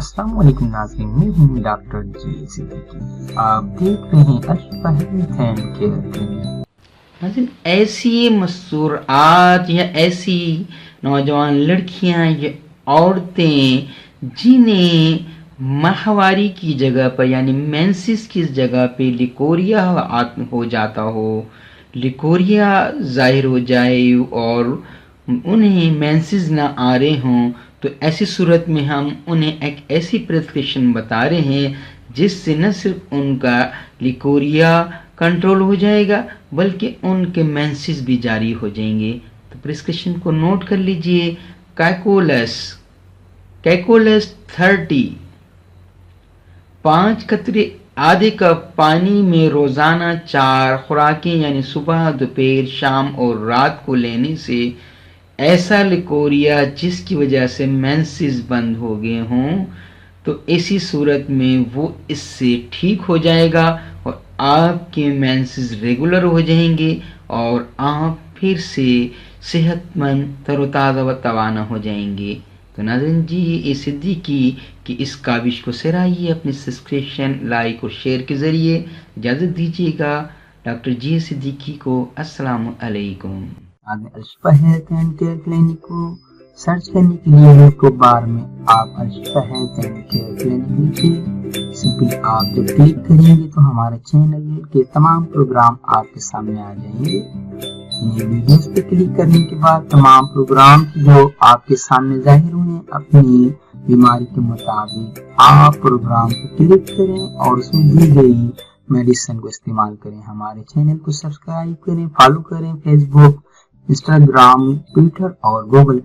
السلام علیکم ناظرین، میں ہوں ڈاکٹر جی صدیقی۔ آپ دیکھ رہے ہیں اشفہ ہیلتھ کیئر ناظرین، ایسی مسورات یا ایسی نوجوان لڑکیاں یا عورتیں جنہیں ماہواری کی جگہ پر یعنی مینسس کی جگہ پہ لیکوریا ہو جاتا ہو، لیکوریا ظاہر ہو جائے اور انہیں مینسز نہ آ رہے ہوں تو ایسی صورت میں ہم انہیں ایک ایسی پرسکرپشن بتا رہے ہیں جس سے نہ صرف ان کا لیکوریا کنٹرول ہو جائے گا، بلکہ ان کے مینسز بھی جاری ہو جائیں گے۔ تو پرسکرپشن کو نوٹ کر لیجیے کیکولس کیکولس تھرٹی۔ پانچ قطرے آدھے کپ پانی میں روزانہ چار خوراکیں یعنی صبح، دوپہر، شام اور رات کو لینے سے ایسا لیکوریا جس کی وجہ سے مینسز بند ہو گئے ہوں، تو ایسی صورت میں وہ اس سے ٹھیک ہو جائے گا اور آپ کے مینسز ریگولر ہو جائیں گے اور آپ پھر سے صحت مند تر و تازہ و توانا ہو جائیں گے۔ تو ناظرین جی یہ صدیقی کہ اس کابش کو سرائیے اپنی سبسکرپشن، لائک اور شیئر کے ذریعے اجازت دیجیے گا۔ ڈاکٹر جی صدیقی کو السلام علیکم۔ Al Shifa health and care clinic کو سرچ کرنے کے لیے یوٹیوب بار میں آپ Al Shifa health and care clinic لکھیے سمپلی آپ جب کلک کریں گے تو ہمارے چینل کے تمام پروگرام آپ کے سامنے آ جائیں گے۔ انہیں ویڈیوز پہ کلک کرنے کے بعد تمام پروگرام جو آپ کے سامنے ظاہر ہوئے اپنی بیماری کے مطابق آپ پروگرام پہ کلک کریں اور اس میں دی گئی میڈیسن کو استعمال کریں۔ ہمارے چینل کو سبسکرائب کریں، فالو کریں، Facebook Instagram, Twitter, or Google+.